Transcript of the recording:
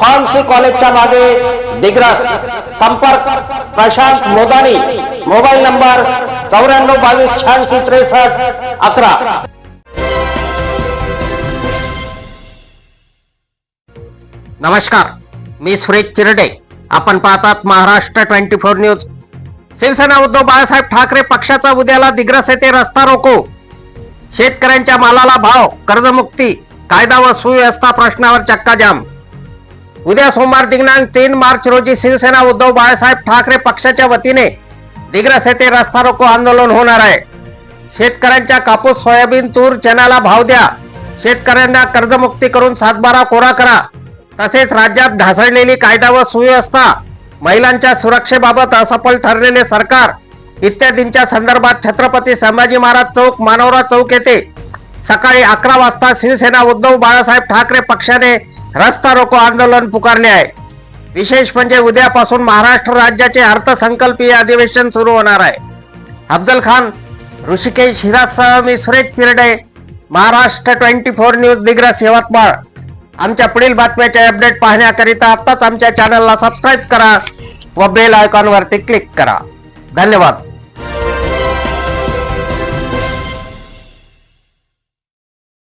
Pharmacy कॉलेजच्या मागे दिग्रस संपर्क प्रशांत मोदानी मोबाईल नंबर चौऱ्याण्णव बावीस शहाऐंशी त्रेसष्ट अकरा नमस्कार मी सुरेश चिरडे आपण पाहतात Maharashtra twenty four news Shivsena Uddhav Balasaheb Thackeray पक्षाचा उद्याला दिग्रस येथे रस्ता रोको। शेतकऱ्यांच्या मालाला भाव कर्जमुक्ती कायदा व सुव्यवस्था प्रश्नावर चक्काजाम। उद्या सोमवार दिनांक तीन मार्च रोजी शिवसेना उद्धव बाळासाहेब ठाकरे पक्षाच्या वतीने दिग्रस येथे रस्ता रोको आंदोलन होणार आहे. शेतकऱ्यांच्या कापूस सोयाबीन तूर चण्याला भाव द्या. शेतकऱ्यांना कर्जमुक्ती करून सातबारा कोरा करा. तसेच राज्यात ढासळलेली कायदा व सुव्यवस्था महिलांच्या सुरक्षेबाबत असफल ठरलेले सरकार इत्यादींच्या संदर्भात छत्रपती संभाजी महाराज चौक मानवरा चौक येथे सकाळी अकरा वाजता शिवसेना उद्धव बाळासाहेब ठाकरे पक्षाने रस्ता रोको आंदोलन पुकारले आहे. विशेष म्हणजे उद्यापासून महाराष्ट्र राज्याचे अर्थसंकल्पीय अधिवेशन सुरू होणार आहे. अफजल खान ऋषिकेश हिराजसह मी Suresh Chirde Maharashtra twenty four news Digras Yavatmal. आमच्या पुढील बातम्याचे अपडेट पाहण्याकरिता आत्ताच आमच्या चॅनलला सबस्क्राईब करा व बेल आयकॉनवरती क्लिक करा. धन्यवाद.